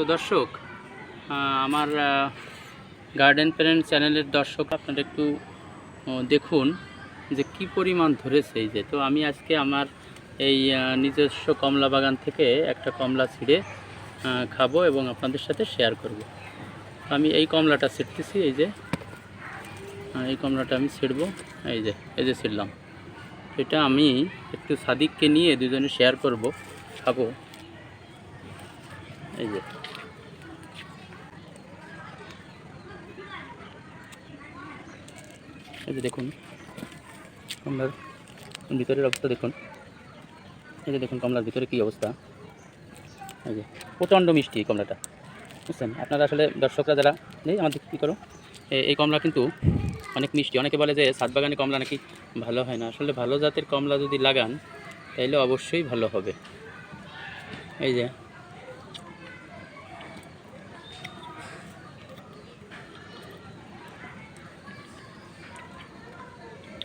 তো দর্শক আমার গার্ডেন প্যারেন্ট চ্যানেলের দর্শক আপনারা একটু দেখুন যে কি পরিমাণ ধরেছে এই যে। তো আমি আজকে আমার এই নিজস্ব কমলা বাগান থেকে একটা কমলা ছিঁড়ে খাব এবং আপনাদের সাথে শেয়ার করব। আমি এই কমলাটা ছিঁড়তেছি, এই যে এই কমলাটা আমি ছিঁড়বো, এই যে এই যে ছিঁড়লাম। এটা আমি একটু সাদিককে নিয়ে দুজনে শেয়ার করব, খাব। এই যে। এই যে দেখুন, কমলার ভিতরের অবস্থা দেখুন। এই যে দেখুন কমলার ভিতরে কী অবস্থা। এই যে, প্রচণ্ড মিষ্টি এই কমলাটা, বুঝছেন? আপনারা আসলে দর্শকরা যারা নেই আমাদের কী করো? এই কমলা কিন্তু অনেক মিষ্টি। অনেকে বলে যে সাত কমলা নাকি ভালো হয় না। আসলে ভালো জাতের কমলা যদি লাগান, তাইলে অবশ্যই ভালো হবে। এই যে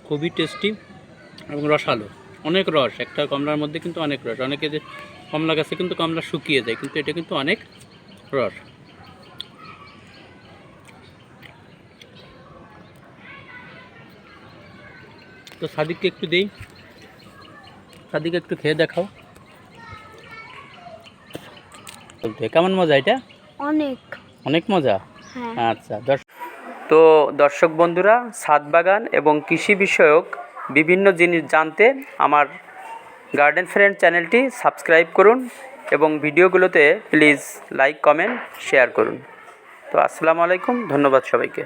খুবই টেস্টি এবং রসালো। অনেক রস একটা কমলার মধ্যে কিন্তু অনেক রস। অনেকে যে কমলা গাছে কিন্তু কমলা শুকিয়ে যায় কিন্তু এটা কিন্তু অনেক রস। তো সাদিককে একটু দেই। সাদিকে একটু খেয়ে দেখাও। কেমন মজা এটা? অনেক। অনেক মজা? হ্যাঁ। আচ্ছা দর্শক তো দর্শক বন্ধুরা ছাদ বাগান এবং কৃষি বিষয়ক বিভিন্ন জিনিস জানতে আমার গার্ডেন ফ্রেন্ড চ্যানেলটি সাবস্ক্রাইব করুন এবং ভিডিওগুলোতে প্লিজ লাইক, কমেন্ট, শেয়ার করুন। তো আসসালামু আলাইকুম, ধন্যবাদ সবাইকে।